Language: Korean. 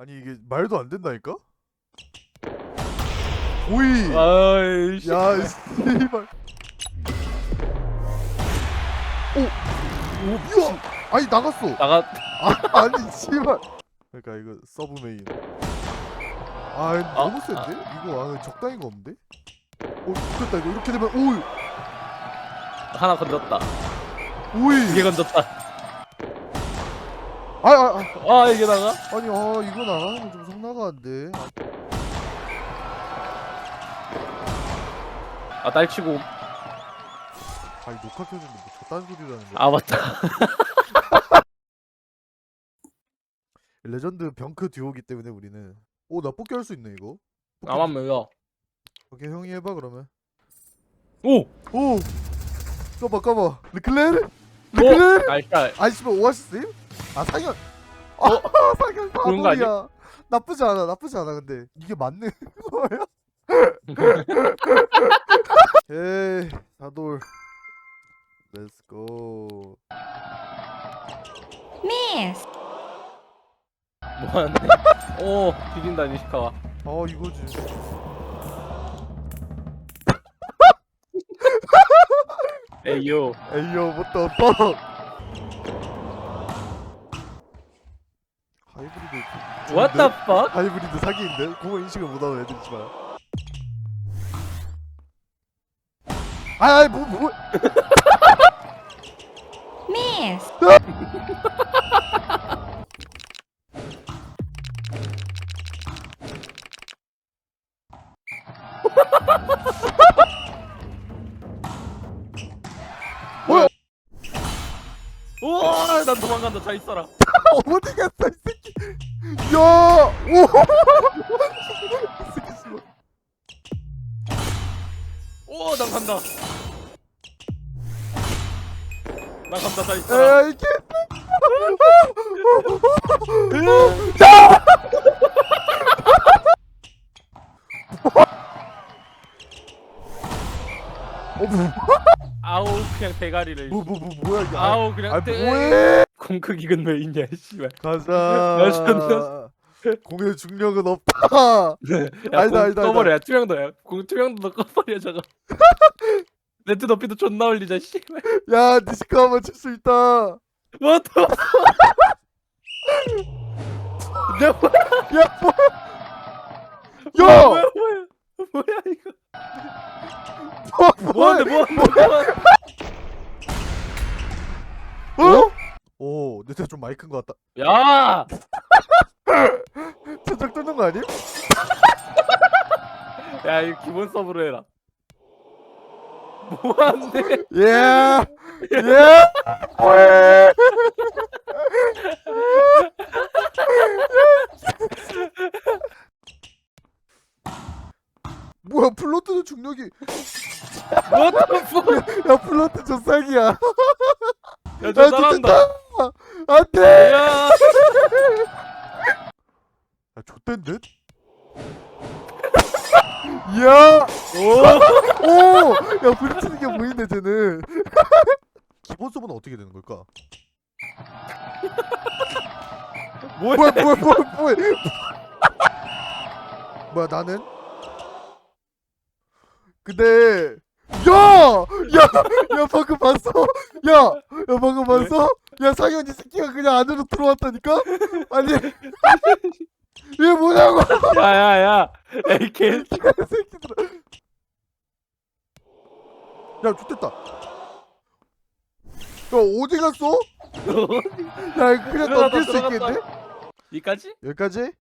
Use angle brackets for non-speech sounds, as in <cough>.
아니 이게 말도 안 된다니까? 오이. 아이씨. 야, 씨발. 오, 오, 야, 아니 나갔어. 나가. 아, 아니 씨발. 그러니까 이거 서브 메인. 아, 아, 너무 센데? 이거 아, 적당히가 없는데? 오, 됐다 이거 이렇게 되면 오이, 하나 건졌다. 오이. 이게 건졌다. 아, 아, 아, 아 이게 나가? 아니, 아, 이거 나가는 좀 성나가는데. 아 딸치고. 아니 녹화 켜졌는데 뭐 저딴 소리라는 거. 아 맞다. <laughs> 레전드 병크 듀오기 때문에 우리는. 오, 나 뽑기 할 수 있네 이거. 뽑기- 나만 매요. 오케이 형이 해봐 그러면. 오. 오, 꺼봐 꺼봐. 르클레르? 오. 르클레르? 알갈. 아니 씨발 오아시스임? 아 상현. 아 <laughs> 상현 그런 거 아니야? 바보야. 나쁘지 않아 나쁘지 않아 근데 이게 맞는 <laughs> 거야? <laughs> 에이 사돌. 렛츠고. Miss. 뭐하는데? 오 비긴다 니시카와. 아 이거지. 에이요. 에이요 what the fuck. 하이브리드. What the fuck? 하이브리드 사기인데 공을 인식을 못하는 애들이지만. 아이 뭐 뭐. <laughs> Miss. 우와 난 도망간다 잘 있어라. <laughs> 어디 갔어 이 새끼 야! 오! 씨발 오난 간다. 난 간다 잘 있어라. 에이 개 어, 뭐, 아우 그냥 대가리를. 뭐, 뭐, 뭐, 뭐야 이게 아우 그냥 아, 대- 뭐해 공크 기근 왜 있냐 씨발. 가자. 공의 중력은 없다. 야, 아니다, 공 아니다, 꺼버려. 야 투명도야. 공 투명도도 꺼버려 저거. <laughs> 레트 높이도 존나 올리자 씨발. 야 니시카 한번 칠수 있다. 뭐 또? 야 <laughs> 뭐야? 야 뭐야? 야! 뭐야 뭐야 뭐야? 이거? 뭐, 뭐하는데 뭐하는데 뭐하는데? 어? 오, 내좀 많이 큰 것 같다. 야! <laughs> 천장 뚫는 거 아님? <laughs> 야 이거 기본 서브로 해라. 뭐하는데? 예, 예, 왜? <laughs> 뭐야 플로트는 중력이. 야 플로트 전상이야. 야 저 야 잘한다. 좋겠다 안돼! 야. <laughs> 야 좆된 듯? <laughs> 이야! 오! 오 야 부딪히는 게 보이네 쟤는. <laughs> 기본 수업은 어떻게 되는 걸까? 뭐야 뭐야 뭐야 뭐야 뭐야 뭐야 나는? 근데 야 야 야 방금 봤어? 야 야 방금 봤어 야 상현 이 새끼가 그냥 안으로 들어왔다니까? 아니 얘 뭐냐고? 야야야. 에이 개. 이 새끼들아. 야 좋됐다. 야 어디 갔어? <laughs> 야 이거 그냥 넘길 수 들어갔다. 있겠는데 이까지? 여기까지